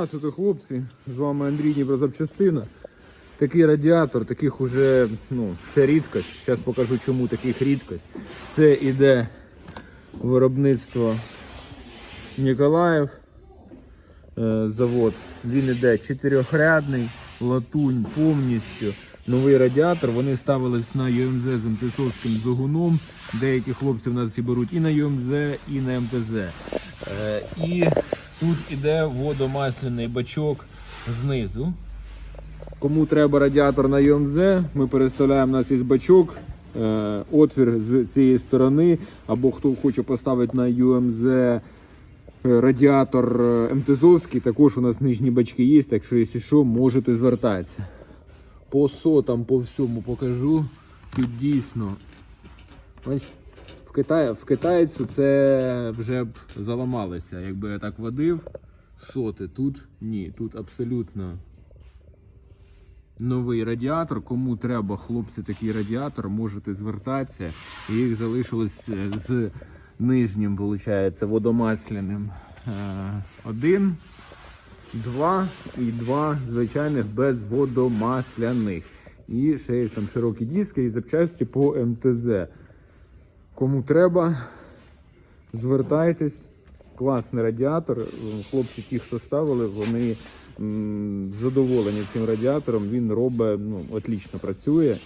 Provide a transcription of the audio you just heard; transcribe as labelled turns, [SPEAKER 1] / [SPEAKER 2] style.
[SPEAKER 1] Здравствуйте, хлопці. З вами Андрій Дніпрозапчастина. Такий радіатор, таких уже, ну, це рідкость. Зараз покажу, чому таких рідкость. Це іде виробництво Ніколаїв. е, Завод. Він іде чотирьохрядний, латунь повністю. Новий радіатор. Вони ставились на ЮМЗ з МТСовським двигуном. Деякі хлопці в нас і беруть і на ЮМЗ, і на МТЗ. Е, І тут іде водомасляний бачок знизу. Кому треба радіатор на ЮМЗ, ми переставляємо у нас із бачок, е, отвір з цієї сторони, або хто хоче поставити на ЮМЗ е, радіатор е, МТЗовський, також у нас нижні бачки є, так що, якщо що, можете звертатися. По сотам, по всьому покажу. Тут дійсно. Бач, в, Китаї, в китайцю це вже б заламалося. Якби я так водив, соти. Тут ні, тут абсолютно новий радіатор. Кому треба, хлопці, такий радіатор, можете звертатися. Їх залишилось е, з нижнім, виходить, водомасляним. е, Один, два і два звичайних без водомасляних. І ще є там широкі диски і запчасті по МТЗ. Кому треба, звертайтесь. Класний радіатор. Хлопці, ті, хто ставили, вони задоволені цим радіатором. Він робить, ну, отлично працює.